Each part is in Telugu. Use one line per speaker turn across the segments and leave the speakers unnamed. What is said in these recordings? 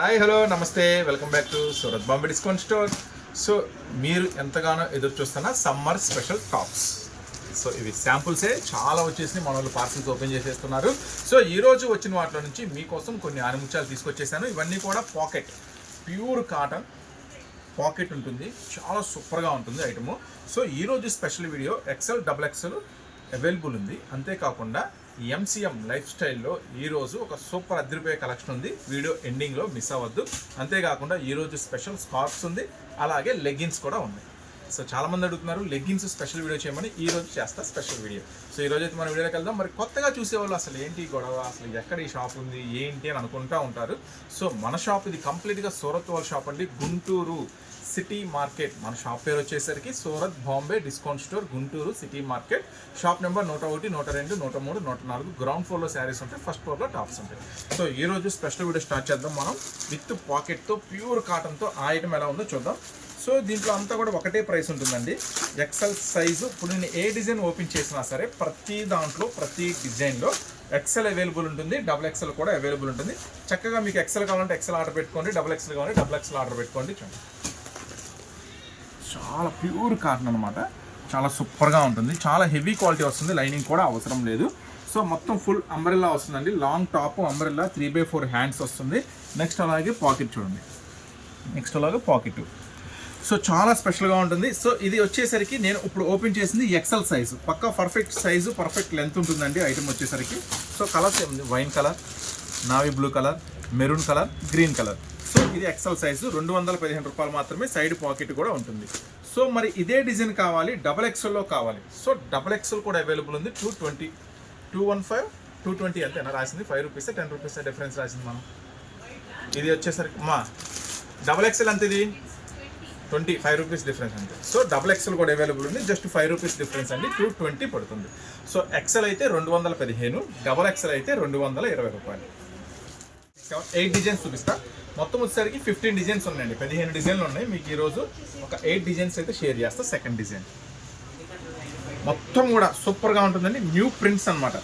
హాయ్ హలో నమస్తే. Welcome back to Surat Bombay discount store so మీరు ఎంతగానో ఎదురు చూస్తున్న సమ్మర్ స్పెషల్ టాప్స్ సో ఇవి శాంపుల్సే చాలా వచ్చేసి మన వాళ్ళు పార్సల్స్ ఓపెన్ చేసేస్తున్నారు. సో ఈ రోజు వచ్చిన వాటిలో నుంచి మీకోసం కొన్ని ఆనిముత్యాలు తీసుకొచ్చేసాను. ఇవన్నీ కూడా పాకెట్ ప్యూర్ కాటన్ పాకెట్ ఉంటుంది. చాలా సూపర్గా ఉంటుంది ఐటము సో ఈరోజు special video excel double excel available ఉంది. అంతేకాకుండా ఎంసీఎం లైఫ్ స్టైల్లో ఈరోజు ఒక సూపర్ అదిరిపోయే కలెక్షన్ ఉంది. వీడియో ఎండింగ్లో మిస్ అవ్వద్దు. అంతేకాకుండా ఈరోజు స్పెషల్ స్కార్ప్స్ ఉంది. అలాగే లెగ్గిన్స్ కూడా ఉన్నాయి. సో చాలా మంది అడుగుతున్నారు లెగ్గిన్స్ స్పెషల్ వీడియో చేయమని. ఈ రోజు చేస్తా స్పెషల్ వీడియో సో ఈ రోజు అయితే మన వీడియోకి వెళ్దాం. మరి కొత్తగా చూసేవాళ్ళు అసలు ఏంటి గొడవ? అసలు ఎక్కడ ఈ షాప్ ఉంది? ఏంటి అని అనుకుంటా ఉంటారు. సో మన షాప్ ఇది కంప్లీట్గా సూరత్ వాళ్ళ షాప్ అండి. గుంటూరు సిటీ మార్కెట్ మన షాప్ పేరు వచ్చేసరికి Surat Bombay discount store Guntur city market shop number నూట ఒకటి నూట రెండు నూట మూడు నూట నాలుగు. గ్రౌండ్ ఫ్లోర్లో శారీస్ ఉంటాయి ఫస్ట్ ఫ్లోర్లో టాప్స్ ఉంటాయి. సో ఈ రోజు స్పెషల్ వీడియో స్టార్ట్ చేద్దాం మనం. విత్ పాకెట్తో ప్యూర్ కాటన్తో ఆ ఐటమ్ ఎలా ఉందో చూద్దాం. సో దీంట్లో అంతా కూడా ఒకటే ప్రైస్ ఉంటుందండి. ఎక్సెల్ సైజు ఇప్పుడు నేను ఏ డిజైన్ ఓపెన్ చేసినా సరే ప్రతి దాంట్లో ప్రతి డిజైన్లో ఎక్సెల్ అవైలబుల్ ఉంటుంది. డబుల్ ఎక్సెల్ కూడా అవైలబుల్ ఉంటుంది. చక్కగా మీకు ఎక్సెల్ కావాలంటే ఎక్సెల్ ఆర్డర్ పెట్టుకోండి. డబుల్ ఎక్సెల్ కావాలంటే డబుల్ ఎక్సెల్ ఆర్డర్ పెట్టుకోండి. చూడండి. చాలా ప్యూర్ కాటన్ అనమాట చాలా సూపర్గా ఉంటుంది. చాలా హెవీ క్వాలిటీ వస్తుంది. లైనింగ్ కూడా అవసరం లేదు. సో మొత్తం ఫుల్ అంబ్రెల్లా వస్తుందండి. Long top umbrella three by four hands వస్తుంది. నెక్స్ట్ అలాగే పాకెట్ చూడండి. నెక్స్ట్ అలాగే పాకెట్ సో చాలా స్పెషల్గా ఉంటుంది. సో ఇది వచ్చేసరికి నేను ఇప్పుడు ఓపెన్ చేసింది ఎక్సెల్ సైజు పక్కా పర్ఫెక్ట్ సైజు పర్ఫెక్ట్ లెంత్ ఉంటుందండి ఐటమ్ వచ్చేసరికి. సో కలర్స్ ఏముంది? Wine colour navy blue colour maroon colour green colour so ఇది ఎక్సెల్ సైజు రెండు వందల పదిహేను రూపాయలు మాత్రమే సైడ్ పాకెట్ కూడా ఉంటుంది. సో మరి ఇదే డిజైన్ కావాలి డబల్ ఎక్సెల్లో కావాలి. సో డబల్ ఎక్సెల్ కూడా అవైలబుల్ ఉంది. Two twenty two one five two twenty అంతేనా రాసింది? Five rupees ten rupees difference రాసింది మనం? ఇది వచ్చేసరికి మా డబల్ ఎక్సెల్ ఎంత ఇది? ట్వంటీ ఫైవ్ రూపీస్ డిఫరెన్స్ అండి సో డబుల్ ఎక్సెల్ కూడా అవైలబుల్ ఉంది. జస్ట్ ఫైవ్ రూపీస్ డిఫరెన్స్ అండి. టూ ట్వంటీ పడుతుంది. సో ఎక్సెల్ అయితే రెండు వందల పదిహేను డబల్ ఎక్సెల్ అయితే రెండు వందల ఇరవై రూపాయలు. ఎయిట్ డిజైన్స్ చూపిస్తా. మొత్తం వచ్చేసరికి ఫిఫ్టీన్ డిజైన్స్ ఉన్నాయండి. పదిహేను డిజైన్లు ఉన్నాయి. మీకు ఈరోజు ఒక ఎయిట్ డిజైన్స్ అయితే షేర్ చేస్తా. సెకండ్ డిజైన్ మొత్తం కూడా సూపర్గా ఉంటుందండి. న్యూ ప్రింట్స్ అన్నమాట.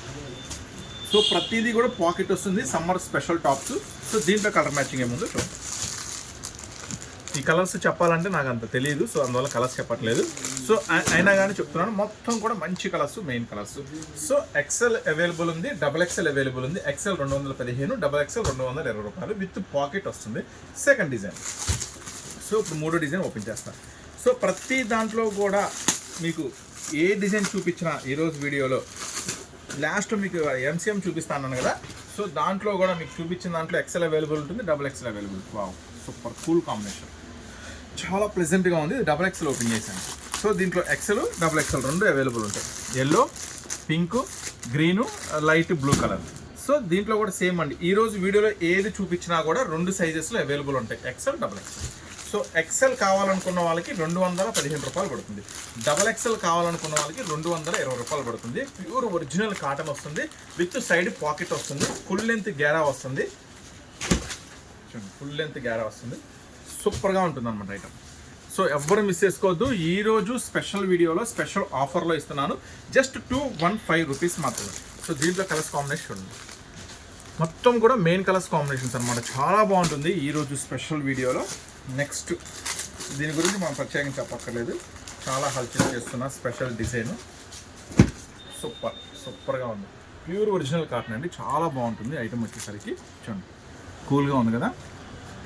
సో ప్రతిదీ కూడా పాకెట్ వస్తుంది. సమ్మర్ స్పెషల్ టాప్స్ సో దీంట్లో కలర్ మ్యాచింగ్ ఏముందో చూడండి ఈ కలర్స్ చెప్పాలంటే నాకు అంత తెలియదు సో అందువల్ల కలర్స్ చెప్పట్లేదు. సో అయినా కానీ చెప్తున్నాను మొత్తం కూడా మంచి colours main colours. So excel available ఉంది డబల్ ఎక్సెల్ అవైలబుల్ ఉంది ఎక్సెల్ రెండు వందల పదిహేను డబల్ ఎక్సెల్ రెండు వందల ఇరవై రూపాయలు విత్ పాకెట్ వస్తుంది. Second design. సో ఇప్పుడు మూడో డిజైన్ ఓపెన్ చేస్తాను సో ప్రతి దాంట్లో కూడా మీకు ఏ డిజైన్ చూపించినా ఈరోజు వీడియోలో లాస్ట్ మీకు ఎంసీఎం చూపిస్తాను కదా సో దాంట్లో కూడా మీకు చూపించిన దాంట్లో ఎక్సెల్ అవైలబుల్ ఉంటుంది double excel available. Wow super cool combination. చాలా ప్లెజెంట్గా ఉంది. డబల్ ఎక్సెల్ ఓపెన్ చేశాను. సో దీంట్లో ఎక్సెల్ డబల్ ఎక్సెల్ రెండు అవైలబుల్ ఉంటాయి. Yellow pink green light blue colour so దీంట్లో కూడా సేమ్ అండి. ఈ రోజు వీడియోలో ఏది చూపించినా కూడా రెండు సైజెస్లో అవైలబుల్ ఉంటాయి. Excel double excel so excel కావాలనుకున్న వాళ్ళకి రెండు వందల పదిహేను రూపాయలు పడుతుంది. డబల్ ఎక్సెల్ కావాలనుకున్న వాళ్ళకి రెండు వందల ఇరవై రూపాయలు పడుతుంది. ప్యూర్ ఒరిజినల్ కాటన్ వస్తుంది. విత్ సైడ్ పాకెట్ వస్తుంది. ఫుల్ లెంత్ గ్యారా వస్తుంది. ఫుల్ లెంత్ గ్యారా వస్తుంది. సూపర్గా ఉంటుంది అనమాట ఐటమ్ సో ఎవ్వరు మిస్ చేసుకోవద్దు. ఈ రోజు స్పెషల్ వీడియోలో స్పెషల్ ఆఫర్లో ఇస్తున్నాను. Just two one five rupees మాత్రమే. సో దీంట్లో కలర్స్ కాంబినేషన్ చూడండి మొత్తం కూడా మెయిన్ కలర్స్ కాంబినేషన్స్ అనమాట చాలా బాగుంటుంది ఈ రోజు స్పెషల్ వీడియోలో నెక్స్ట్ దీని గురించి మనం ప్రత్యేకంగా చెప్పక్కర్లేదు. చాలా హల్చల్ చేస్తున్న స్పెషల్ డిజైన్ సూపర్ సూపర్గా ఉంది. ప్యూర్ ఒరిజినల్ కాటన్ అండి. చాలా బాగుంటుంది. ఐటమ్ వచ్చేసరికి చూడండి. కూల్గా ఉంది కదా?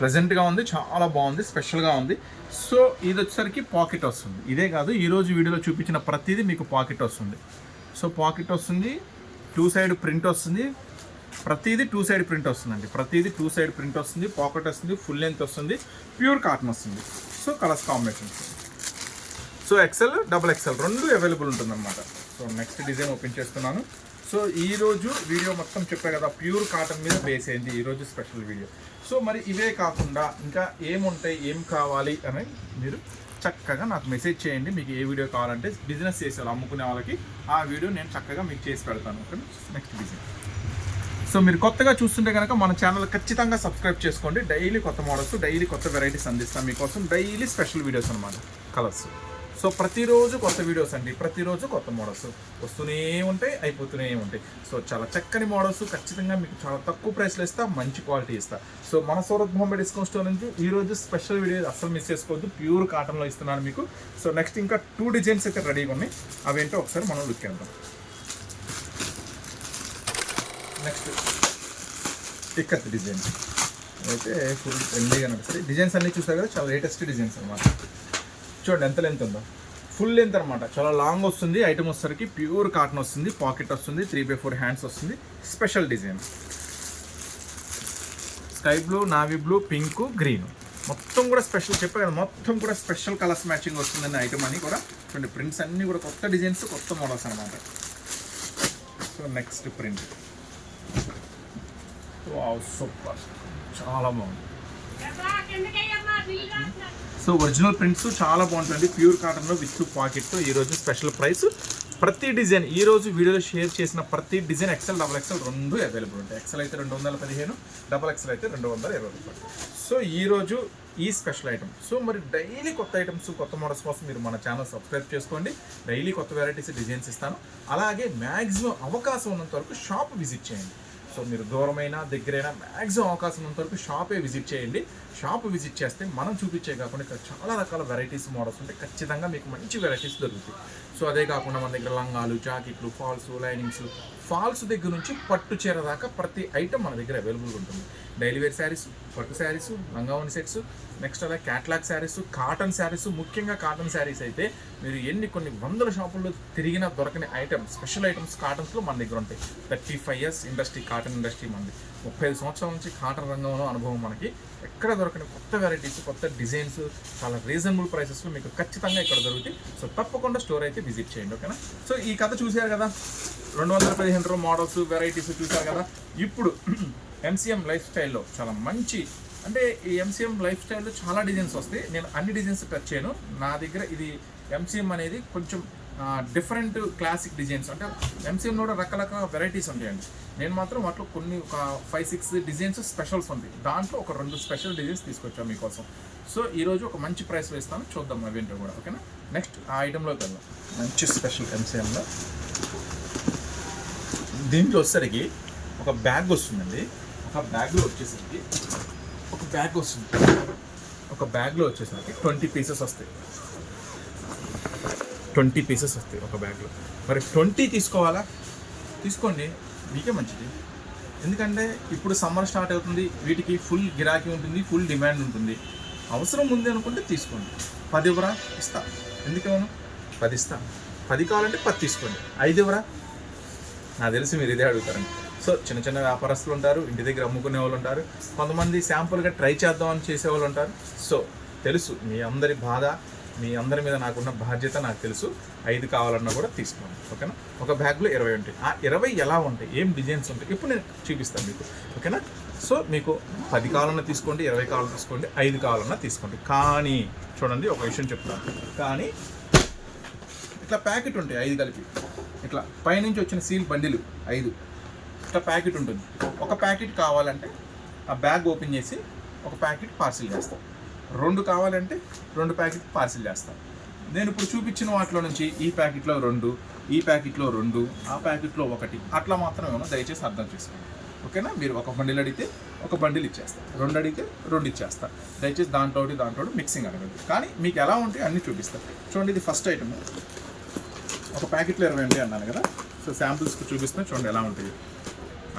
ప్రజెంట్గా ఉంది చాలా బాగుంది స్పెషల్గా ఉంది. సో ఇది వచ్చేసరికి పాకెట్ వస్తుంది. ఇదే కాదు ఈరోజు వీడియోలో చూపించిన ప్రతిదీ మీకు పాకెట్ వస్తుంది. సో పాకెట్ వస్తుంది టూ సైడ్ ప్రింట్ వస్తుంది ప్రతిదీ టూ సైడ్ ప్రింట్ వస్తుందండి. ప్రతిదీ టూ సైడ్ ప్రింట్ వస్తుంది పాకెట్ వస్తుంది ఫుల్ లెంత్ వస్తుంది ప్యూర్ కాటన్ వస్తుంది. So colours combinations so excel double excel రెండు అవైలబుల్ ఉంటుందన్నమాట. సో నెక్స్ట్ డిజైన్ ఓపెన్ చేస్తున్నాను. సో ఈరోజు వీడియో మొత్తం చెప్పా కదా ప్యూర్ కాటన్ మీద బేస్ అయింది ఈ రోజు స్పెషల్ వీడియో సో మరి ఇవే కాకుండా ఇంకా ఏముంటాయి ఏం కావాలి అని మీరు చక్కగా నాకు మెసేజ్ చేయండి. మీకు ఏ వీడియో కావాలంటే బిజినెస్ చేసే వాళ్ళు అమ్ముకునే వాళ్ళకి ఆ వీడియో నేను చక్కగా మీకు చేసి పెడతాను. ఓకే నెక్స్ట్ డిజైన్ సో మీరు కొత్తగా చూస్తుంటే కనుక మన ఛానల్ ఖచ్చితంగా సబ్స్క్రైబ్ చేసుకోండి. డైలీ కొత్త మోడల్స్ డైలీ కొత్త వెరైటీస్ అందిస్తాం మీకోసం. డైలీ స్పెషల్ వీడియోస్ అనమాట కలర్స్ సో ప్రతిరోజు కొత్త వీడియోస్ అండి. ప్రతిరోజు కొత్త మోడల్స్ వస్తూనే ఉంటాయి అయిపోతూనే ఉంటాయి. సో చాలా చక్కని మోడల్స్ ఖచ్చితంగా మీకు చాలా తక్కువ ప్రైస్లో ఇస్తా మంచి క్వాలిటీ ఇస్తా. సో మన సూరత్ బాంబే డిస్కౌంట్ స్టోర్ నుంచి ఈ రోజు స్పెషల్ వీడియో అస్సలు మిస్ చేసుకోవద్దు ప్యూర్ కాటన్లో ఇస్తున్నాను మీకు. సో నెక్స్ట్ ఇంకా టూ డిజైన్స్ అయితే రెడీగా ఉన్నాయి. అవేంటో ఒకసారి మనం లుక్ వెళ్దాం నెక్స్ట్ టిక్కత్ డిజైన్. అయితే ఫుల్ ట్రెండీగా నడుస్తాయి డిజైన్స్ అన్నీ చూస్తారు కదా చాలా లేటెస్ట్ డిజైన్స్ అనమాట చూడండి ఎంత లెంత్ ఉందో. ఫుల్ లెంత్ అనమాట చాలా లాంగ్ వస్తుంది. ఐటమ్ వచ్చేసరికి ప్యూర్ కాటన్ వస్తుంది. పాకెట్ వస్తుంది. త్రీ బై ఫోర్ హ్యాండ్స్ వస్తుంది. Special design sky blue navy blue pink green మొత్తం కూడా స్పెషల్ చెప్పే కదా. మొత్తం కూడా స్పెషల్ కలర్స్ మ్యాచింగ్ వస్తుందన్న ఐటమ్ అని కూడా చూడండి. ప్రింట్స్ అన్నీ కూడా కొత్త డిజైన్స్ కొత్త మోడల్స్ అనమాట so next print wow super చాలా బాగుంది. సో ఒరిజినల్ ప్రింట్స్ చాలా బాగుంటుంది. ప్యూర్ కాటన్లో విత్ పాకెట్తో ఈరోజు స్పెషల్ ప్రైస్. ప్రతి డిజైన్ ఈ రోజు వీడియోలో షేర్ చేసిన ప్రతి డిజైన్ ఎక్సెల్ డబల్ ఎక్సెల్ రెండు అవైలబుల్ ఉంటాయి. ఎక్సెల్ అయితే రెండు వందల పదిహేను డబల్ ఎక్సెల్ అయితే రెండు వందల ఇరవై రూపాయలు. సో ఈ రోజు ఈ స్పెషల్ ఐటమ్ సో మరి డైలీ కొత్త ఐటమ్స్ కొత్త మోడల్స్ కోసం మీరు మన ఛానల్ సబ్స్క్రైబ్ చేసుకోండి. డైలీ కొత్త వెరైటీస్ డిజైన్స్ ఇస్తాను. అలాగే మ్యాక్సిమం అవకాశం ఉన్నంత వరకు షాప్ విజిట్ చేయండి. సో మీరు దూరమైనా దగ్గరైనా మ్యాక్సిమం అవకాశం ఉన్నంతవరకు షాపే విజిట్ చేయండి. షాప్ విజిట్ చేస్తే మనం చూపించే కాకుండా ఇక్కడ చాలా రకాల వెరైటీస్ మోడల్స్ ఉంటాయి. ఖచ్చితంగా మీకు మంచి వెరైటీస్ దొరుకుతాయి. సో అదే కాకుండా మన దగ్గర లంగాలు జాకెట్లు ఫాల్స్ లైనింగ్స్ ఫాల్స్ దగ్గర నుంచి పట్టు చీర దాకా ప్రతి ఐటమ్ మన దగ్గర అవైలబుల్ ఉంటుంది. డైలీ వేర్ శారీస్ పట్టు శారీస్ లంగావని సెట్స్ నెక్స్ట్ అలా క్యాట్లాగ్ శారీస్ కాటన్ శారీస్ ముఖ్యంగా కాటన్ శారీస్ అయితే మీరు ఎన్ని కొన్ని వందల షాపుల్లో తిరిగినా దొరకని ఐటమ్స్ స్పెషల్ ఐటమ్స్ కాటన్స్లో మన దగ్గర ఉంటాయి. Thirty five years industry cotton industry మనది ముప్పై ఐదు సంవత్సరాల నుంచి కాటన్ రంగంలో అనుభవం మనకి ఎక్కడ దొరకని కొత్త వెరైటీస్ కొత్త డిజైన్స్ చాలా రీజనబుల్ ప్రైసెస్లో మీకు ఖచ్చితంగా ఇక్కడ దొరుకుతాయి. సో తప్పకుండా స్టోర్ అయితే విజిట్ చేయండి ఓకేనా సో ఈ కథ చూశారు కదా? రెండు వందల పదిహేను మోడల్స్ వెరైటీస్ చూశారు కదా? ఇప్పుడు ఎంసీఎం లైఫ్ స్టైల్లో చాలా మంచి అంటే ఈ ఎంసీఎం లైఫ్ స్టైల్లో చాలా డిజైన్స్ వస్తాయి. నేను అన్ని డిజైన్స్ టచ్ చేయను. నా దగ్గర ఇది ఎంసీఎం అనేది కొంచెం డిఫరెంట్ క్లాసిక్ డిజైన్స్. అంటే ఎంసీఎంలో కూడా రకరకాల వెరైటీస్ ఉంటాయండి. నేను మాత్రం వాటిలో కొన్ని ఒక ఫైవ్ సిక్స్ డిజైన్స్ స్పెషల్స్ ఉంది దాంట్లో ఒక రెండు స్పెషల్ డిజైన్స్ తీసుకొచ్చాను మీకోసం. సో ఈరోజు ఒక మంచి ప్రైస్లో ఇస్తాను. చూద్దాం అవేంటో కూడా. ఓకేనా నెక్స్ట్ ఆ ఐటెంలోకి వెళ్దాం. మంచి స్పెషల్ ఎంసీఎంలో దీంట్లో వచ్చేసరికి ఒక బ్యాగ్ వస్తుందండి. ఒక బ్యాగ్లో వచ్చేసరికి బ్యాగ్ వస్తుంది. ఒక బ్యాగ్లో వచ్చేసరికి ట్వంటీ పీసెస్ వస్తాయి. ట్వంటీ పీసెస్ వస్తాయి ఒక బ్యాగ్లో. మరి ట్వంటీ తీసుకోవాలా? తీసుకోండి. మీకే మంచిది. ఎందుకంటే ఇప్పుడు సమ్మర్ స్టార్ట్ అవుతుంది. వీటికి ఫుల్ గిరాకీ ఉంటుంది ఫుల్ డిమాండ్ ఉంటుంది. అవసరం ఉంది అనుకుంటే తీసుకోండి. పది ఇవ్వరా? ఇస్తా. ఎందుకు పది ఇస్తా. పది కావాలంటే పది తీసుకోండి. ఐదు ఇవ్వరా? నాకు తెలిసి మీరు ఇదే అడుగుతారండి సో చిన్న చిన్న వ్యాపారస్తులు ఉంటారు ఇంటి దగ్గర అమ్ముకునే వాళ్ళు ఉంటారు. కొంతమంది శాంపుల్గా ట్రై చేద్దాం అని ఉంటారు. సో తెలుసు మీ అందరి బాధ మీ అందరి మీద నాకున్న బాధ్యత నాకు తెలుసు. ఐదు కావాలన్నా కూడా తీసుకోండి ఓకేనా? ఒక బ్యాగ్లో ఇరవై ఉంటాయి. ఆ ఇరవై ఎలా ఉంటాయి? ఏం డిజైన్స్ ఉంటాయి? ఇప్పుడు నేను చూపిస్తాను మీకు ఓకేనా? సో మీకు పది కావాలన్నా తీసుకోండి ఇరవై కావాలన్నా తీసుకోండి ఐదు కావాలన్నా తీసుకోండి. కానీ చూడండి ఒక విషయం చెప్తాను. కానీ ఇట్లా ప్యాకెట్ ఉంటాయి ఐదు కలిపి. ఇట్లా పైనుంచి వచ్చిన సీల్ బండిలు ఐదు. ఇట్లా ప్యాకెట్ ఉంటుంది. ఒక ప్యాకెట్ కావాలంటే ఆ బ్యాగ్ ఓపెన్ చేసి ఒక ప్యాకెట్ పార్సిల్ చేస్తాం. రెండు కావాలంటే రెండు ప్యాకెట్ పార్సిల్ చేస్తాం. నేను ఇప్పుడు చూపించిన వాటిలో నుంచి ఈ ప్యాకెట్లో రెండు ఈ ప్యాకెట్లో రెండు ఆ ప్యాకెట్లో ఒకటి అట్లా మాత్రమేమో దయచేసి అర్థం చేసుకోండి. ఓకేనా? మీరు ఒక బండిల్ అడిగితే ఒక బండిల్ ఇచ్చేస్తా. రెండు అడిగితే రెండు ఇచ్చేస్తా. దయచేసి దాంట్లో ఒకటి దాంట్లో మిక్సింగ్ అడగండి. కానీ మీకు ఎలా ఉంటే అన్నీ చూపిస్తా. చూడండి ఇది ఫస్ట్ ఐటమ్ ఒక ప్యాకెట్లో ఇరవై ఉంటాయి అన్నాను కదా. సో శాంపుల్స్కి చూపిస్తున్నా చూడండి ఎలా ఉంటుంది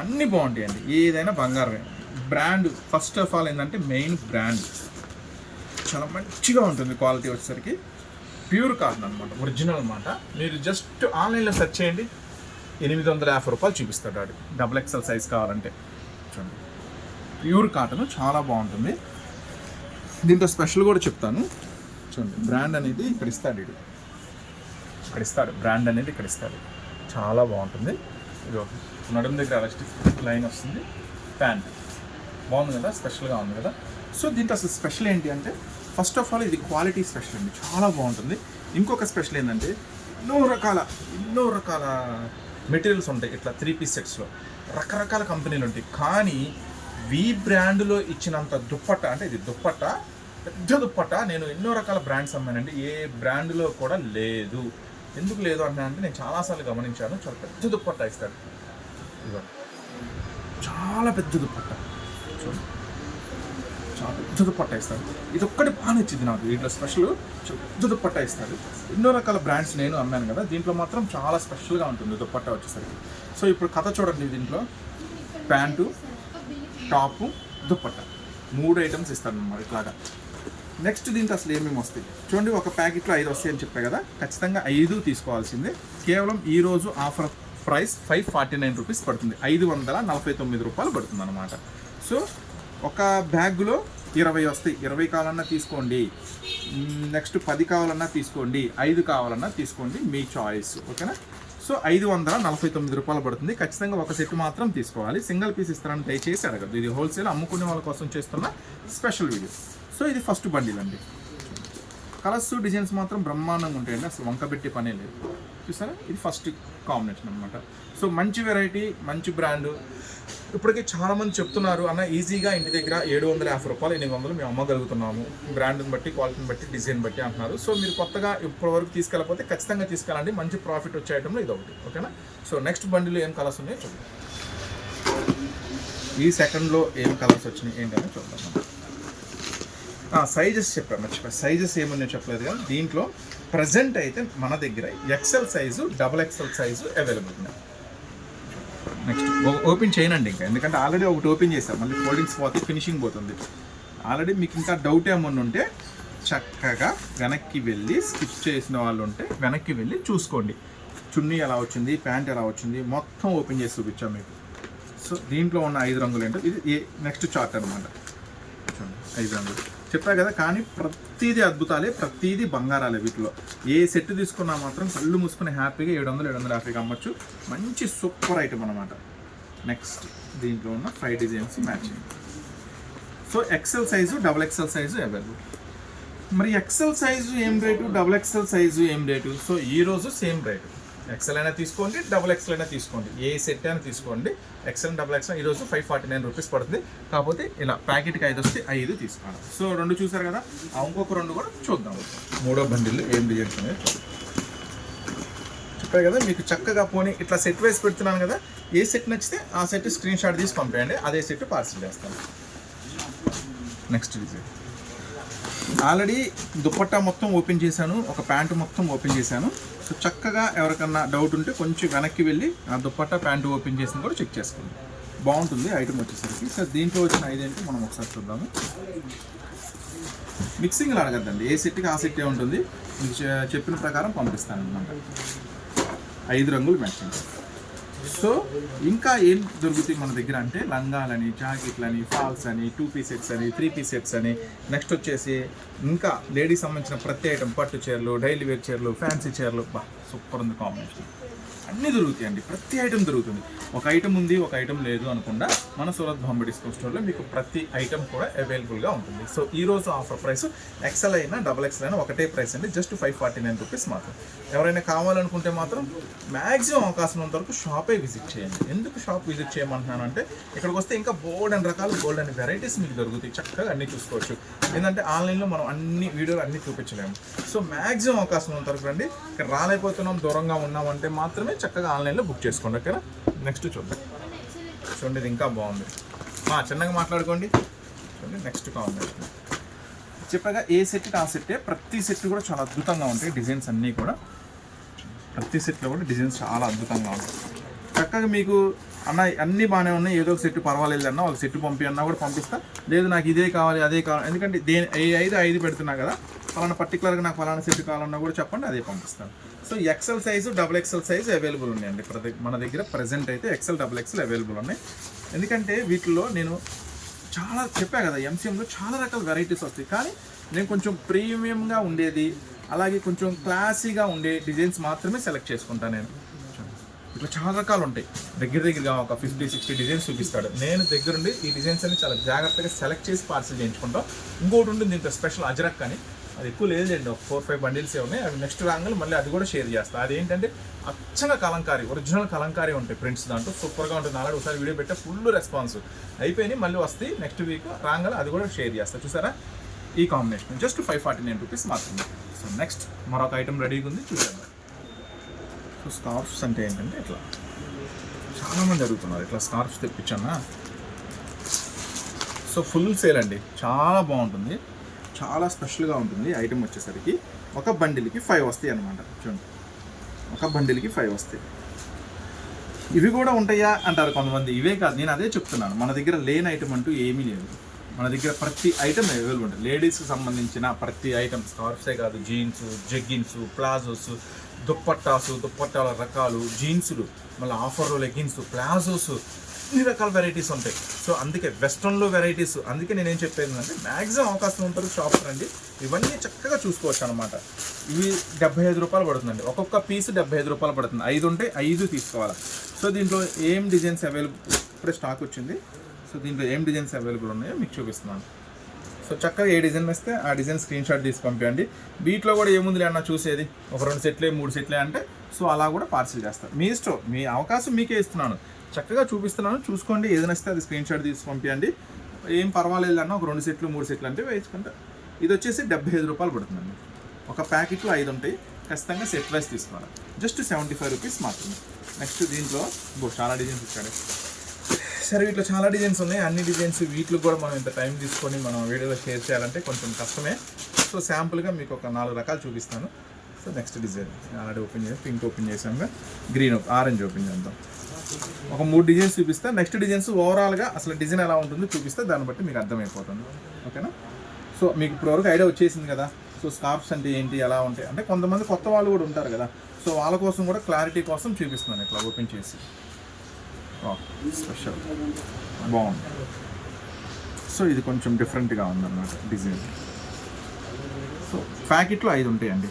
అన్నీ బాగుంటాయండి. ఏదైనా బంగారమే. బ్రాండ్ ఫస్ట్ ఆఫ్ ఆల్ ఏంటంటే మెయిన్ బ్రాండ్. చాలా మంచిగా ఉంటుంది క్వాలిటీ వచ్చేసరికి. ప్యూర్ కాటన్ అనమాట ఒరిజినల్ అనమాట మీరు జస్ట్ ఆన్లైన్లో సెర్చ్ చేయండి. ఎనిమిది వందల యాభై రూపాయలు చూపిస్తాడు వాడు డబుల్ ఎక్సెల్ సైజ్ కావాలంటే. చూడండి. ప్యూర్ కాటన్ చాలా బాగుంటుంది. దీంట్లో స్పెషల్ కూడా చెప్తాను. చూడండి బ్రాండ్ అనేది ఇక్కడ ఇస్తాడు ఇడు ఇక్కడ ఇస్తాడు. బ్రాండ్ అనేది ఇక్కడ ఇస్తాడు. చాలా బాగుంటుంది. ఇది నడుము దగ్గర ఎలాస్టిక్ లైన్ వస్తుంది. ప్యాంట్ బాగుంది కదా? స్పెషల్గా ఉంది కదా? సో దీంట్లో అసలు స్పెషల్ ఏంటి అంటే ఫస్ట్ ఆఫ్ ఆల్ ఇది క్వాలిటీ స్పెషల్ అండి. చాలా బాగుంటుంది. ఇంకొక స్పెషల్ ఏంటంటే ఎన్నో రకాల ఎన్నో రకాల మెటీరియల్స్ ఉంటాయి ఇట్లా త్రీ పీస్ సెట్స్లో రకరకాల కంపెనీలు ఉంటాయి. కానీ వి బ్రాండ్లో ఇచ్చినంత దుప్పట్ట అంటే ఇది దుప్పట్ట పెద్ద దుప్పట్ట నేను ఎన్నో రకాల బ్రాండ్స్ అమ్మానండి. ఏ బ్రాండ్లో కూడా లేదు. ఎందుకు లేదు అంటే నేను చాలాసార్లు గమనించాను. చాలా పెద్ద దుప్పట్ట ఇస్తాడు చాలా పెద్ద దుప్పట్ట చూడండి చాలా పెద్ద దుప్పట్ట ఇస్తారు ఇది ఒక్కటి బాగా నచ్చింది నాకు. దీంట్లో స్పెషల్ పెద్ద దుప్పట్ట ఇస్తారు ఎన్నో రకాల బ్రాండ్స్ నేను అమ్మాను కదా. దీంట్లో మాత్రం చాలా స్పెషల్గా ఉంటుంది దుప్పట్ట వచ్చేసరికి. సో ఇప్పుడు కథ చూడండి దీంట్లో. Pant top dupatta. మూడు ఐటమ్స్ ఇస్తాను అన్నమాట ఇట్లాగా. నెక్స్ట్ దీంట్లో అసలు ఏమేమి వస్తాయి? చూడండి ఒక ప్యాకెట్లో ఐదు వస్తాయని అని చెప్పా కదా. ఖచ్చితంగా ఐదు తీసుకోవాల్సిందే. కేవలం ఈరోజు offer price five forty nine rupees పడుతుంది. ఐదు వందల నలభై తొమ్మిది రూపాయలు పడుతుంది అనమాట సో ఒక బ్యాగ్లో ఇరవై వస్తాయి. ఇరవై కావాలన్నా తీసుకోండి. నెక్స్ట్ పది కావాలన్నా తీసుకోండి. ఐదు కావాలన్నా తీసుకోండి. మీ చాయిస్. ఓకేనా? సో ఐదు వందల నలభై తొమ్మిది రూపాయలు పడుతుంది. ఖచ్చితంగా ఒక సెట్ మాత్రం తీసుకోవాలి. సింగిల్ పీస్ ఇస్తారని దయచేసి అడగద్దు. ఇది హోల్సేల్ అమ్ముకునే వాళ్ళ కోసం చేస్తున్న స్పెషల్ వీడియో. సో ఇది ఫస్ట్ బండిల్ అండి కలర్స్ డిజైన్స్ మాత్రం బ్రహ్మాండంగా ఉంటాయండి. అసలు వంకబెట్టి పనే లేదు. చూసారా ఇది ఫస్ట్ కాంబినేషన్ అనమాట సో మంచి వెరైటీ మంచి బ్రాండ్ ఇప్పటికీ చాలా మంది చెప్తున్నారు అన్న ఈజీగా ఇంటి దగ్గర ఏడు వందల యాభై రూపాయలు ఎనిమిది వందలు మేము అమ్మగలుగుతున్నాము. బ్రాండ్ని బట్టి క్వాలిటీని బట్టి డిజైన్ బట్టి అంటున్నారు. సో మీరు కొత్తగా ఇప్పటి వరకు తీసుకెళ్ళకపోతే ఖచ్చితంగా తీసుకెళ్ళండి. మంచి ప్రాఫిట్ వచ్చే ఐటమ్లో ఇది ఒకటి ఓకేనా సో నెక్స్ట్ బండిలో ఏం కలర్స్ ఉన్నాయో చూద్దాం. ఈ సెకండ్లో ఏం కలర్స్ వచ్చినాయి ఏంటనే చూద్దాం. సైజెస్ చెప్పాను మర్చిపోయి. సైజెస్ ఏమున్నాయో చెప్పలేదు కానీ దీంట్లో ప్రజెంట్ అయితే మన దగ్గర XL size double XL size available next open చేయనండి ఇంకా. ఎందుకంటే ఆల్రెడీ ఒకటి ఓపెన్ చేశాం. మళ్ళీ ఫోల్డింగ్స్ పోతే ఫినిషింగ్ పోతుంది. ఆల్రెడీ మీకు ఇంకా డౌట్ ఏమన్నా ఉంటే చక్కగా వెనక్కి వెళ్ళి స్కిప్ చేసిన వాళ్ళు ఉంటే వెనక్కి వెళ్ళి చూసుకోండి. చున్నీ ఎలా వచ్చింది ప్యాంట్ ఎలా వచ్చింది మొత్తం ఓపెన్ చేసి చూపించాం మీకు. సో దీంట్లో ఉన్న ఐదు రంగులు ఏంటో ఇది ఏ నెక్స్ట్ చార్ట్ అనమాట. చూడండి ఐదు రంగులు. చెప్పా కదా కానీ ప్రతిదీ అద్భుతాలే ప్రతిదీ బంగారాలే వీటిలో. ఏ సెట్ తీసుకున్నా మాత్రం కళ్ళు మూసుకుని హ్యాపీగా ఏడు వందలు ఏడు వందల యాభైకి అమ్మచ్చు. మంచి సూపర్ ఐటమ్ అనమాట నెక్స్ట్ దీంట్లో ఉన్న five designs matching. So XL size double XL size available మరి ఎక్సెల్ సైజు ఏం రేటు? డబుల్ ఎక్సెల్ సైజు ఏం రేటు? సో ఈ రోజు సేమ్ రేటు. ఎక్సెల్ అయినా తీసుకోండి డబుల్ ఎక్సెల్ అయినా తీసుకోండి. ఏ సెట్ అయినా తీసుకోండి. ఎక్సెల్ డబుల్ ఎక్సెల్ ఈరోజు ఫైవ్ ఫార్టీ నైన్ రూపీస్ పడుతుంది. కాకపోతే ఇలా ప్యాకెట్కి ఐదు వస్తే ఐదు తీసుకోండి. సో రెండు చూసారు కదా ఆ ఇంకొక రెండు కూడా చూద్దాం. మూడో బండిల్ ఏం డిజైన్స్ అనేది చెప్పారు కదా మీకు చక్కగా పోనీ ఇట్లా సెట్ వేసి పెడుతున్నాను కదా ఏ సెట్ నచ్చితే ఆ సెట్ స్క్రీన్ షాట్ తీసి పంపేయండి అదే సెట్ పార్సిల్ చేస్తాను. నెక్స్ట్ డిజైన్ ఆల్రెడీ దుపట్టా మొత్తం ఓపెన్ చేశాను ఒక ప్యాంటు మొత్తం ఓపెన్ చేశాను. సో చక్కగా ఎవరికన్నా డౌట్ ఉంటే కొంచెం వెనక్కి వెళ్ళి ఆ దుపట్టా ప్యాంటు ఓపెన్ చేసింది కూడా చెక్ చేసుకోండి. బాగుంటుంది ఐటమ్ వచ్చేసరికి. సో దీంట్లో వచ్చిన ఐదేంటి మనం ఒకసారి చూద్దాము. మిక్సింగ్లో అడగద్దండి. ఏ సెట్కి ఆ సెట్టే ఉంటుంది. మీకు చెప్పిన ప్రకారం పంపిస్తాను అనమాట ఐదు రంగులు మ్యాచింగ్ సో ఇంకా ఏం దొరుకుతాయి మన దగ్గర అంటే లంగాలని జాకెట్లని ఫాల్స్ అని టూ పీస్ సెట్స్ అని త్రీ పీస్ సెట్స్ అని. నెక్స్ట్ వచ్చేసి ఇంకా లేడీస్ సంబంధించిన ప్రతి ఐటమ్ పట్టు చీరలు డైలీ వేర్ చీరలు ఫ్యాన్సీ చీరలు. బా సూపర్ ఉంది కాంబినేషన్. అన్నీ దొరుకుతాయండి. ప్రతి ఐటమ్ దొరుకుతుంది. ఒక ఐటమ్ ఉంది ఒక ఐటమ్ లేదు అనకుండా మన సూరత్ బాంబే డిస్కౌంట్ స్టోర్లో మీకు ప్రతి ఐటెం కూడా అవైలబుల్గా ఉంటుంది. సో ఈ రోజు ఆఫర్ ప్రైస్ ఎక్సెల్ అయినా డబల్ ఎక్సెల్ అయినా ఒకటే ప్రైస్ అండి. Just five forty nine rupees మాత్రం. ఎవరైనా కావాలనుకుంటే మాత్రం మ్యాక్సిమం అవకాశం ఉన్నంత వరకు షాపే విజిట్ చేయండి. ఎందుకు షాప్ విజిట్ చేయమంటున్నాను అంటే ఇక్కడికి వస్తే ఇంకా బోల్డ్ అండ్ రకాలు బోల్డ్ అండ్ వెరైటీస్ మీకు దొరుకుతాయి. చక్కగా అన్ని చూసుకోవచ్చు. ఏంటంటే ఆన్లైన్లో మనం అన్ని వీడియోలు అన్ని చూపించలేము. సో మ్యాక్సిమం అవకాశం ఉన్నంత వరకు రండి. ఇక్కడ రాలేకపోతున్నాం దూరంగా ఉన్నామంటే మాత్రమే చక్కగా ఆన్లైన్లో బుక్ చేసుకోండి ఓకేనా? నెక్స్ట్ చూద్దాం. చూడండి ఇది ఇంకా బాగుంది. మా చిన్నగా మాట్లాడుకోండి. చూడండి నెక్స్ట్ కాంబినేషన్. చెప్పగా ఏ సెట్కి ఆ సెట్టే? ప్రతి సెట్ కూడా చాలా అద్భుతంగా ఉంటాయి డిజైన్స్ అన్నీ కూడా. ప్రతి సెట్లో కూడా డిజైన్స్ చాలా అద్భుతంగా ఉంటాయి. చక్కగా మీకు అన్న అన్నీ బాగానే ఉన్నాయి. ఏదో ఒక సెట్ పర్వాలేదు అన్న ఒక సెట్ పంపి అన్నా కూడా పంపిస్తా. లేదు నాకు ఇదే కావాలి అదే కావాలి. ఎందుకంటే దేని ఏ ఐదు ఐదు పెడుతున్నా కదా ఫలానా పర్టికులర్గా నాకు ఫలానా సెట్ కావాలన్నా కూడా చెప్పండి అదే పంపిస్తాను. So XL size double XL size available ఉన్నాయండి. ప్రతి మన దగ్గర ప్రజెంట్ అయితే ఎక్సెల్ డబుల్ ఎక్సెల్ అవైలబుల్ ఉన్నాయి. ఎందుకంటే వీటిలో నేను చాలా చెప్పా కదా ఎంసీఎంలో చాలా రకాల వెరైటీస్ వస్తాయి. కానీ నేను కొంచెం ప్రీమియంగా ఉండేది అలాగే కొంచెం క్లాసీగా ఉండే డిజైన్స్ మాత్రమే సెలెక్ట్ చేసుకుంటాను నేను. ఇట్లా చాలా రకాలు ఉంటాయి. దగ్గర దగ్గరగా ఒక ఫిఫ్టీ సిక్స్టీ డిజైన్స్ చూపిస్తాడు. నేను దగ్గరుండి ఈ డిజైన్స్ అన్ని చాలా జాగ్రత్తగా సెలెక్ట్ చేసి పార్సల్ చేయించుకుంటాం. ఇంకోటి ఉంటుంది దీంట్లో స్పెషల్ అజరక్ అని. అది ఎక్కువ లేదండి ఒక ఫోర్ ఫైవ్ బండిల్సే ఉన్నాయి. అవి నెక్స్ట్ రాగానే మళ్ళీ అది కూడా షేర్ చేస్తాను అది ఏంటంటే అచ్చంగా కలంకారీ ఒరిజినల్ కలంకారీ ఉంటాయి ప్రింట్స్ దాంట్లో. సూపర్గా ఉంటుంది. నాలుగు ఒకసారి వీడియో పెట్టే ఫుల్ రెస్పాన్స్. అయిపోయినాయి మళ్ళీ వస్తాయి. నెక్స్ట్ వీక్ రాగానే అది కూడా షేర్ చేస్తాను చూసారా? ఈ combination. Just five forty nine rupees మాత్రమే. సో నెక్స్ట్ మరొక ఐటమ్ రెడీగా ఉంది. చూసేద్దాం సో స్కార్ఫ్స్ అంటే ఏంటంటే ఇట్లా చాలామంది అడుగుతున్నారు. ఇట్లా స్కార్ఫ్స్ తెప్పించానా సో ఫుల్ సేల్ అండి. చాలా బాగుంటుంది. చాలా స్పెషల్గా ఉంటుంది ఐటెం వచ్చేసరికి. ఒక బండిల్కి ఫైవ్ వస్తాయి అనమాట చూడండి. ఒక బండిల్కి ఫైవ్ వస్తాయి. ఇవి కూడా ఉంటాయా అంటారు కొంతమంది. ఇవే కాదు. నేను అదే చెప్తున్నాను. మన దగ్గర లేని ఐటమ్ అంటూ ఏమీ లేదు. మన దగ్గర ప్రతి ఐటమ్ అవైలబుల్ ఉంటుంది. లేడీస్కి సంబంధించిన ప్రతి ఐటమ్ స్కార్ఫ్సే కాదు. జీన్స్ జగ్గిన్స్ ప్లాజోస్ దుప్పట్టాసు దుప్పట్టాల రకాలు జీన్సులు మళ్ళీ ఆఫర్లు లెగ్గిన్స్ ప్లాజోస్ అన్ని రకాల వెరైటీస్ ఉంటాయి. సో అందుకే వెస్ట్రన్లో వెరైటీస్ అందుకే నేను చెప్పేది అంటే మ్యాక్సిమం అవకాశం ఉంటుంది షాప్ రండి. ఇవన్నీ చక్కగా చూసుకోవచ్చు అనమాట ఇవి డెబ్బై ఐదు రూపాయలు పడుతుందండి. ఒక్కొక్క పీస్ డెబ్బై ఐదు రూపాయలు పడుతుంది. ఐదు ఉంటే ఐదు తీసుకోవాలి. సో దీంట్లో ఏం డిజైన్స్ అవైలబుల్ ఇప్పుడే స్టాక్ వచ్చింది. సో దీంట్లో ఏం డిజైన్స్ అవైలబుల్ ఉన్నాయో మీకు చూపిస్తున్నాను. సో చక్కగా ఏ డిజైన్ వేస్తే ఆ డిజైన్ స్క్రీన్ షాట్ తీసి పంపించండి వీటిలో కూడా ఏముంది అన్న చూసేది? ఒక రెండు సెట్లే మూడు సెట్లే అంటే సో అలా కూడా పార్సిల్ చేస్తారు. మీ ఇష్టం. మీ అవకాశం మీకే ఇస్తున్నాను. చక్కగా చూపిస్తున్నాను. చూసుకోండి. ఏదైనా వస్తే అది స్క్రీన్ షాట్ తీసి పంపించండి ఏం పర్వాలేదు అన్న ఒక రెండు సెట్లు మూడు సెట్లు అంటే వేసుకుంటా ఇది వచ్చేసి డెబ్బై ఐదు రూపాయలు పడుతుందండి. ఒక ప్యాకెట్లో ఐదు ఉంటాయి. ఖచ్చితంగా సెట్ వైస్ తీసుకోవాలి. జస్ట్ సెవెంటీ ఫైవ్ రూపీస్ మాత్రమే. నెక్స్ట్ దీంట్లో ఇంకో చాలా డిజైన్స్ ఇచ్చాడు సరే వీటిలో చాలా డిజైన్స్ ఉన్నాయి. అన్ని డిజైన్స్ వీటిలో కూడా మనం ఇంత టైం తీసుకొని మనం వీడియోలో షేర్ చేయాలంటే కొంచెం కష్టమే. సో శాంపుల్గా మీకు ఒక నాలుగు రకాలు చూపిస్తాను. So next design. Already open చేసి పింక్ ఓపెన్ చేసాము గ్రీన్ ఆరెంజ్ ఓపెన్ చేద్దాం. ఒక మూడు డిజైన్స్ చూపిస్తే. నెక్స్ట్ డిజైన్స్ ఓవరాల్గా అసలు డిజైన్ ఎలా ఉంటుందో చూపిస్తే. దాన్ని బట్టి మీకు అర్థమైపోతుంది. ఓకేనా సో మీకు ఇప్పటివరకు ఐడియా వచ్చేసింది కదా. సో స్కార్ఫ్స్ అంటే ఏంటి? ఎలా ఉంటాయి? అంటే కొంతమంది కొత్త వాళ్ళు కూడా ఉంటారు కదా. సో వాళ్ళ కోసం కూడా క్లారిటీ కోసం చూపిస్తున్నాను ఇట్లా ఓపెన్ చేసి. స్పెషల్ బాగుంది. సో ఇది కొంచెం డిఫరెంట్గా ఉందన్నమాట డిజైన్ సో ప్యాకెట్లో ఐదు ఉంటాయండి.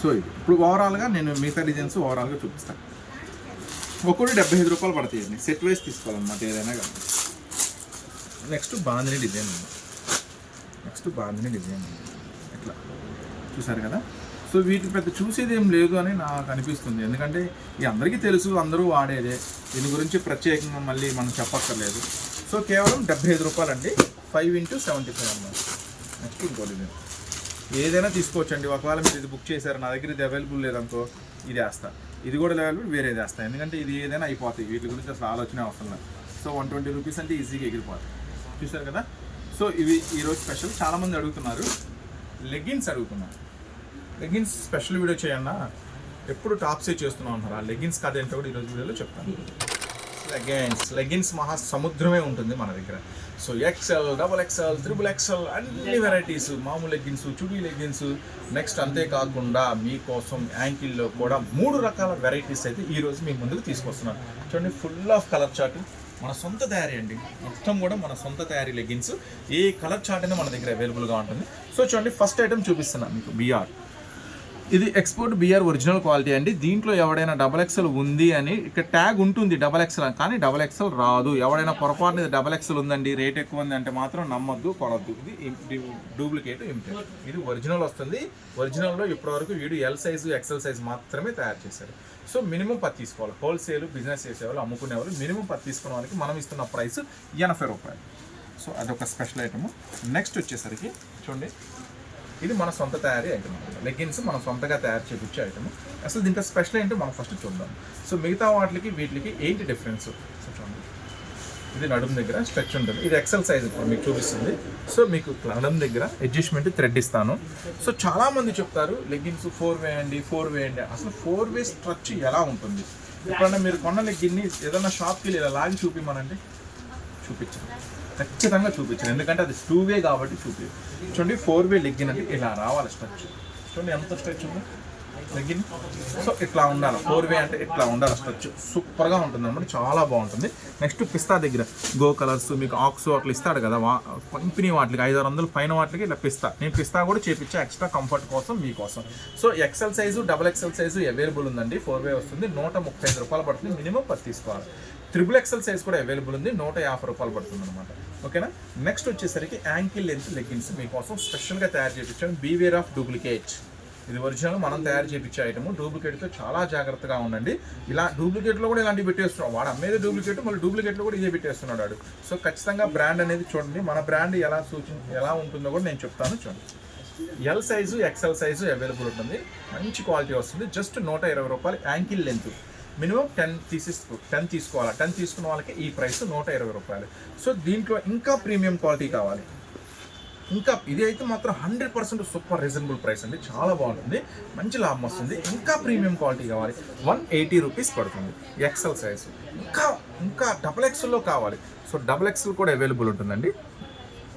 సో ఇది. ఇప్పుడు ఓవరాల్గా నేను మిగతా డిజైన్స్ ఓవరాల్గా చూపిస్తాను ఒక్కొక్కటి డెబ్బై ఐదు రూపాయలు పడతాయండి సెట్ వైస్ తీసుకోవాలన్నమాట ఏదైనా కానీ. నెక్స్ట్ బాందిని డిజైన్ ఉంది నెక్స్ట్ బాందిని డిజైన్ ఉంది ఇట్లా చూసారు కదా? సో వీటి పెద్ద చూసేది ఏం లేదు అని నాకు అనిపిస్తుంది. ఎందుకంటే ఇది అందరికీ తెలుసు అందరూ వాడేదే. దీని గురించి ప్రత్యేకంగా మళ్ళీ మనం చెప్పక్కర్లేదు. సో కేవలం డెబ్బై ఐదు రూపాయలు అండి ఫైవ్ ఇంటూ సెవెంటీ ఫైవ్ అన్నమాట. నెక్స్ట్ ఇంకో డిజైన్. ఏదైనా తీసుకోవచ్చండి. ఒకవేళ మీరు ఇది బుక్ చేశారు నా దగ్గర ఇది అవైలబుల్ లేదనుకో ఇది వేస్తా. ఇది కూడా అవైలబుల్ వేరేది వేస్తాయి. ఎందుకంటే ఇది ఏదైనా అయిపోతాయి. వీటి గురించి అసలు ఆలోచన అవసరం లేదు. సో వన్ ట్వంటీ రూపీస్ అంటే ఈజీగా ఎగిరిపోతాయి. చూసారు కదా? సో ఇవి ఈరోజు స్పెషల్ చాలామంది అడుగుతున్నారు. లెగ్గిన్స్ అడుగుతున్నారు లెగ్గిన్స్ స్పెషల్ వీడియో చేయన్నా ఎప్పుడు టాప్సే చేస్తున్నాం అంటారు ఆ లెగ్గిన్స్ కథ ఏంటో కూడా ఈరోజు వీడియోలో చెప్తాను. లెగిన్స్ లెగిన్స్ మహా సముద్రమే ఉంటుంది మన దగ్గర. So XL double XL triple XL అన్ని వెరైటీస్ మామూలు లెగ్గిన్స్ చుడీ లెగ్గిన్స్ నెక్స్ట్ అంతేకాకుండా మీకోసం యాంకిల్లో కూడా మూడు రకాల వెరైటీస్ అయితే ఈరోజు మీ ముందుకు తీసుకొస్తున్నాను. చూడండి ఫుల్ ఆఫ్ కలర్ చార్ట్ మన సొంత తయారీ అండి. మొత్తం కూడా మన సొంత తయారీ లెగ్గిన్స్ ఏ కలర్ చార్ట్ అయినా మన దగ్గర అవైలబుల్గా ఉంటుంది. సో చూడండి ఫస్ట్ ఐటమ్ చూపిస్తున్నాను మీకు బీఆర్ ఇది ఎక్స్పోర్ట్ బిఆర్ ఒరిజినల్ క్వాలిటీ అండి. దీంట్లో ఎవడైనా డబల్ ఎక్సెల్ ఉంది అని ఇక్కడ ట్యాగ్ ఉంటుంది డబల్ ఎక్సెల్ అని. కానీ డబల్ ఎక్సెల్ రాదు. ఎవడైనా పొరపాటున ఇది డబల్ ఎక్సెల్ ఉందండి రేట్ ఎక్కువ ఉంది అంటే మాత్రం నమ్మద్దు కొడద్దు. ఇది డూప్లికేట్ ఇంపోర్ట్ ఇది ఒరిజినల్ వస్తుంది. ఒరిజినల్లో ఇప్పటివరకు వీడు ఎల్ సైజు ఎక్సెల్ సైజ్ మాత్రమే తయారు చేశారు సో మినిమం పది తీసుకోవాలి. హోల్సేల్ బిజినెస్ చేసేవాళ్ళు అమ్ముకునేవాళ్ళు మినిమం పది తీసుకునే వాళ్ళకి మనం ఇస్తున్న ప్రైస్ ఎనభై రూపాయలు. సో అదొక స్పెషల్ ఐటమ్ నెక్స్ట్ వచ్చేసరికి చూడండి. ఇది మన సొంత తయారీ ఐటమ్ లెగ్గిన్స్ మనం సొంతగా తయారు చేయించే ఐటమ్ అసలు దీంట్లో స్పెషల్ ఏంటో మనం ఫస్ట్ చూద్దాం. సో మిగతా వాటికి వీటికి ఏంటి డిఫరెన్స్ సో చూడండి. ఇది నడుము దగ్గర స్ట్రెచ్ ఉంటుంది. ఇది ఎక్సెల్ సైజ్ ఇప్పుడు మీకు చూపిస్తుంది. సో మీకు నడుము దగ్గర అడ్జస్ట్మెంట్ థ్రెడ్ ఇస్తాను. సో చాలామంది చెప్తారు లెగ్గిన్స్ ఫోర్ వేయండి ఫోర్ వేయండి అసలు ఫోర్ వే స్ట్రచ్ ఎలా ఉంటుంది? ఎప్పుడన్నా మీరు కొన్న లెగ్గిన్ని ఏదైనా షాప్కి వెళ్ళి ఇలా లాగి చూపిమనండి? చూపించండి. ఖచ్చితంగా చూపించారు. ఎందుకంటే అది టూ వే కాబట్టి చూపి చూడండి ఫోర్ వే లెగ్గిన్ అంటే ఇలా రావాలి స్ట్రెచ్ చూడండి ఎంత స్ట్రెచ్ ఉంది? లెగ్గిన్ సో ఇట్లా ఉండాలి. ఫోర్ వే అంటే ఇట్లా ఉండాలి స్ట్రెచ్ సూపర్గా ఉంటుంది అనమాట చాలా బాగుంటుంది. నెక్స్ట్ పిస్తా దగ్గర. గో కలర్స్ మీకు ఆక్స్ వాటిలు ఇస్తాడు కదా. వా కంపెనీ వాటికి ఐదు ఆరు వందలు పైన వాటికి ఇలా పిస్తా. నేను పిస్తా కూడా చేపించా ఎక్స్ట్రా కంఫర్ట్ కోసం మీకోసం. So XL size double XL size available ఉందండి. ఫోర్ వే వస్తుంది. నూట ముప్పై ఐదు రూపాయలు పడుతుంది. మినిమం పది తీసుకోవాలి. త్రిబుల్ ఎక్సెల్ సైజ్ కూడా అవైలబుల్ ఉంది. నూట యాభై రూపాయలు పడుతుంది అనమాట ఓకేనా? నెక్స్ట్ వచ్చేసరికి యాంకిల్ లెంత్ లెగ్గిన్స్ మీకోసం స్పెషల్గా తయారు చేయించాను బీవేర్ ఆఫ్ డూప్లికేట్ ఇది ఒరిజినల్ మనం తయారు చేయించే ఐటమ్ డూప్లికేట్తో చాలా జాగ్రత్తగా ఉండండి. ఇలా డూప్లికేట్లో కూడా ఇలాంటివి పెట్టేస్తున్నాం వాడు అమ్మేది డూప్లికేట్ మళ్ళీ డూప్లికేట్లో కూడా ఇదే పెట్టేస్తున్నాడు వాడు. సో ఖచ్చితంగా బ్రాండ్ అనేది చూడండి. మన బ్రాండ్ ఎలా సూచన ఎలా ఉంటుందో కూడా నేను చెప్తాను చూడండి. L size XL size available ఉంటుంది. మంచి క్వాలిటీ వస్తుంది. జస్ట్ నూట ఇరవై రూపాయలు యాంకిల్ లెంత్ మినిమం టెన్ తీసిస్తూ టెన్ తీసుకోవాలి? టెన్ తీసుకున్న వాళ్ళకి ఈ ప్రైస్ నూట ఇరవై రూపాయలు. సో దీంట్లో ఇంకా ప్రీమియం క్వాలిటీ కావాలి. ఇంకా ఇది అయితే మాత్రం hundred percent super reasonable price అండి. చాలా బాగుంటుంది. మంచి లాభం వస్తుంది. ఇంకా ప్రీమియం క్వాలిటీ కావాలి. వన్ ఎయిటీ రూపీస్ పడుతుంది. XL size. ఇంకా ఇంకా డబుల్ ఎక్స్ఎల్లో కావాలి. సో డబల్ ఎక్స్ఎల్ కూడా అవైలబుల్ ఉంటుందండి.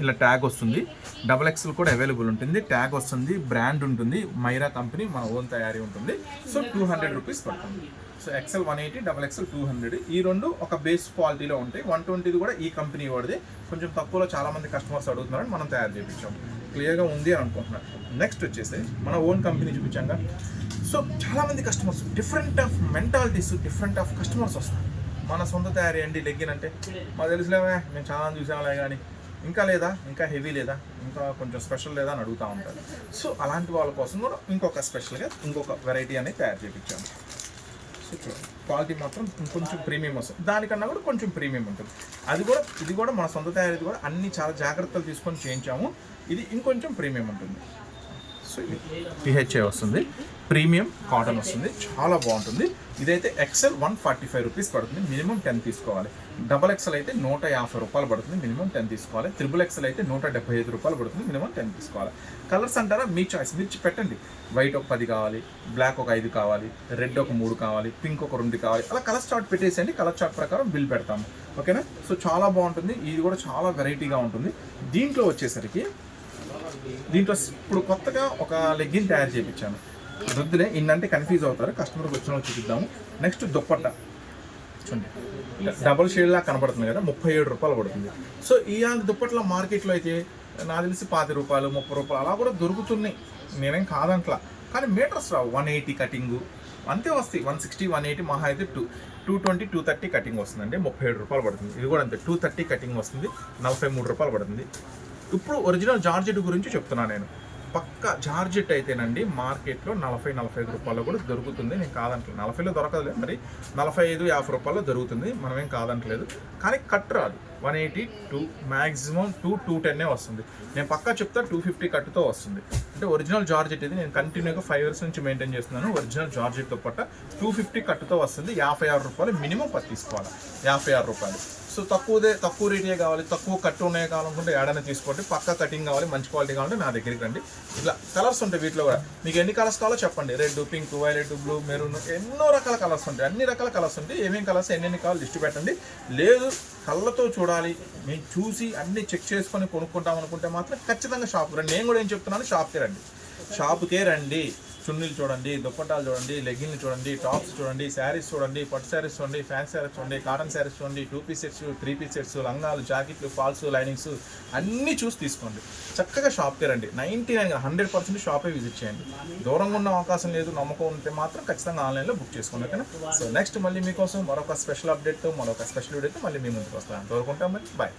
ఇలా ట్యాగ్ వస్తుంది. డబల్ ఎక్స్ఎల్ కూడా అవైలబుల్ ఉంటుంది. ట్యాగ్ వస్తుంది బ్రాండ్ ఉంటుంది మైరా కంపెనీ మన ఓన్ తయారీ ఉంటుంది. సో టూ హండ్రెడ్ రూపీస్ పడుతుంది. So XL one eighty double XL two hundred. ఈ రెండు ఒక బేస్ క్వాలిటీలో ఉంటాయి. వన్ ట్వంటీది కూడా ఈ కంపెనీ వాడిది. కొంచెం తక్కువలో చాలా మంది కస్టమర్స్ అడుగుతున్నారని మనం తయారు చేయించాం క్లియర్గా ఉంది అని అనుకుంటున్నాను. నెక్స్ట్ వచ్చేసి మన ఓన్ కంపెనీ చూపించాక సో చాలామంది customers different of mentalities different of customers వస్తారు. మన సొంత తయారీ అండి లెగ్గిన్ అంటే. మాకు తెలుసులేవే మేము చాలా చూసాంలే కానీ. ఇంకా లేదా? ఇంకా హెవీ లేదా? ఇంకా కొంచెం స్పెషల్ లేదా అని అడుగుతూ ఉంటారు. సో అలాంటి వాళ్ళ కోసం కూడా ఇంకొక స్పెషల్గా ఇంకొక వెరైటీ అనేది తయారు చేయించాము సో చూడండి. క్వాలిటీ మాత్రం ఇంకొంచెం ప్రీమియం వస్తుంది. దానికన్నా కూడా కొంచెం ప్రీమియం ఉంటుంది. అది కూడా ఇది కూడా మన సొంత తయారీ కూడా అన్ని చాలా జాగ్రత్తలు తీసుకొని చేయించాము. ఇది ఇంకొంచెం ప్రీమియం ఉంటుంది. సో ఇది పిహెచ్ఏ వస్తుంది. ప్రీమియం కాటన్ వస్తుంది. చాలా బాగుంటుంది. ఇదైతే XL one forty five rupees పడుతుంది. మినిమం టెన్ తీసుకోవాలి. డబల్ ఎక్సెల్ అయితే నూట యాభై రూపాయలు పడుతుంది. మినిమం టెన్ తీసుకోవాలి. త్రిబుల్ ఎక్సెల్ అయితే నూట డెబ్బై ఐదు రూపాయలు పడుతుంది. మినిమం టెన్ తీసుకోవాలి. కలర్స్ అంటారా? మీ చాయిస్. మీరు పెట్టండి. వైట్ ఒక పది కావాలి. బ్లాక్ ఒక ఐదు కావాలి. రెడ్ ఒక మూడు కావాలి. పింక్ ఒక రెండు కావాలి. అలా కలర్ చార్ట్ పెట్టేసేయండి. కలర్ చార్ట్ ప్రకారం బిల్ పెడతాము. ఓకేనా? సో చాలా బాగుంటుంది. ఇది కూడా చాలా వెరైటీగా ఉంటుంది. దీంట్లో వచ్చేసరికి దీంట్లో ఇప్పుడు కొత్తగా ఒక లెగ్గిన్ తయారు చేయించాను వృద్ధులే ఇన్నంటే కన్ఫ్యూజ్ అవుతారు. కస్టమర్కి వచ్చిన చూపిద్దాము. నెక్స్ట్ దుప్పట్ట. చూడండి. డబుల్ షేడ్లా కనబడుతుంది కదా ముప్పై ఏడు రూపాయలు పడుతుంది. సో ఇలాంటి దుప్పట్ల మార్కెట్లో అయితే నాకు తెలిసి పాతి రూపాయలు ముప్పై రూపాయలు అలా కూడా దొరుకుతున్నాయి. నేనేం కాదంట్లా. కానీ మీటర్స్ రావు. వన్ ఎయిటీ కటింగు అంతే వస్తాయి. వన్ సిక్స్టీ వన్ ఎయిటీ మహా అయితే two two twenty two thirty cutting వస్తుందండి. ముప్పై ఏడు రూపాయలు పడుతుంది. ఇది కూడా అంతే. టూ థర్టీ కటింగ్ వస్తుంది. నలభై మూడు రూపాయలు పడుతుంది. ఇప్పుడు ఒరిజినల్ జార్జెట్ గురించి చెప్తున్నాను నేను. పక్క జార్జెట్ అయితేనండి మార్కెట్లో నలభై నలభై ఐదు రూపాయలు కూడా దొరుకుతుంది. నేను కాదంటలేదు. నలభైలో దొరకదులే మరి. నలభై ఐదు యాభై రూపాయల్లో దొరుకుతుంది. మనమేం కాదంటలేదు. కానీ కట్ రాదు. One eighty two maximum two two టెన్నే వస్తుంది. నేను పక్కా చెప్తా టూ ఫిఫ్టీ కట్తో వస్తుంది. అంటే ఒరిజినల్ జార్జెట్ ఇది. నేను కంటిన్యూగా ఫైవ్ ఇయర్స్ నుంచి మెయింటైన్ చేస్తున్నాను ఒరిజినల్ జార్జెట్తో పట్ట టూ ఫిఫ్టీ కట్టుతో వస్తుంది. యాభై ఆరు రూపాయలు మినిమం పది తీసుకోవాలి. యాభై ఆరు రూపాయలు. సో తక్కువదే తక్కువ రేటే కావాలి తక్కువ కట్ ఉన్నాయి కావాలనుకుంటే ఏడైనా తీసుకోండి. పక్క కటింగ్ కావాలి మంచి క్వాలిటీ కావాలంటే నా దగ్గరికి రండి. ఇట్లా కలర్స్ ఉంటాయి వీటిలో కూడా. మీకు ఎన్ని కలర్స్ కావాలో చెప్పండి. Red pink violet blue maroon ఎన్నో రకాల కలర్స్ ఉంటాయి. అన్ని రకాల కలర్స్ ఉంటాయి. ఏమేమి కలర్స్ ఎన్నెన్ని కావాలి లిస్ట్ పెట్టండి. లేదు కళ్ళతో చూడాలి. మేము చూసి అన్ని చెక్ చేసుకొని కొనుక్కుంటాం అనుకుంటే మాత్రం ఖచ్చితంగా షాప్ రండి. నేను కూడా ఏం చెప్తున్నాను? షాప్కే రండి. షాప్కే రండి. చున్నీలు చూడండి దుప్పటాలు చూడండి లెగ్గిన్లు చూడండి టాప్స్ చూడండి శారీస్ చూడండి పట్టు శారీస్ చూడండి ఫ్యాన్స్ శారీస్ చూడండి కాటన్ శారీస్ చూడండి two piece sets three piece sets లంగాలు జాకెట్లు ఫాల్స్ లైనింగ్స్ అన్నీ చూసి తీసుకోండి. చక్కగా షాప్కి రండి. నైంటీ నైన్ హండ్రెడ్ పర్సెంట్ షాపే విజిట్ చేయండి. దూరంగా ఉన్న అవకాశం లేదు నమ్మకం ఉంటే మాత్రం ఖచ్చితంగా ఆన్లైన్లో బుక్ చేసుకోండి ఓకేనా? సో నెక్స్ట్ మళ్ళీ మీకోసం మరొక స్పెషల్ అప్డేట్తో మరొక స్పెషల్ వీడియోతో మళ్ళీ మీ ముందుకు వస్తాను. దొరుకుంటాం మరి. బాయ్.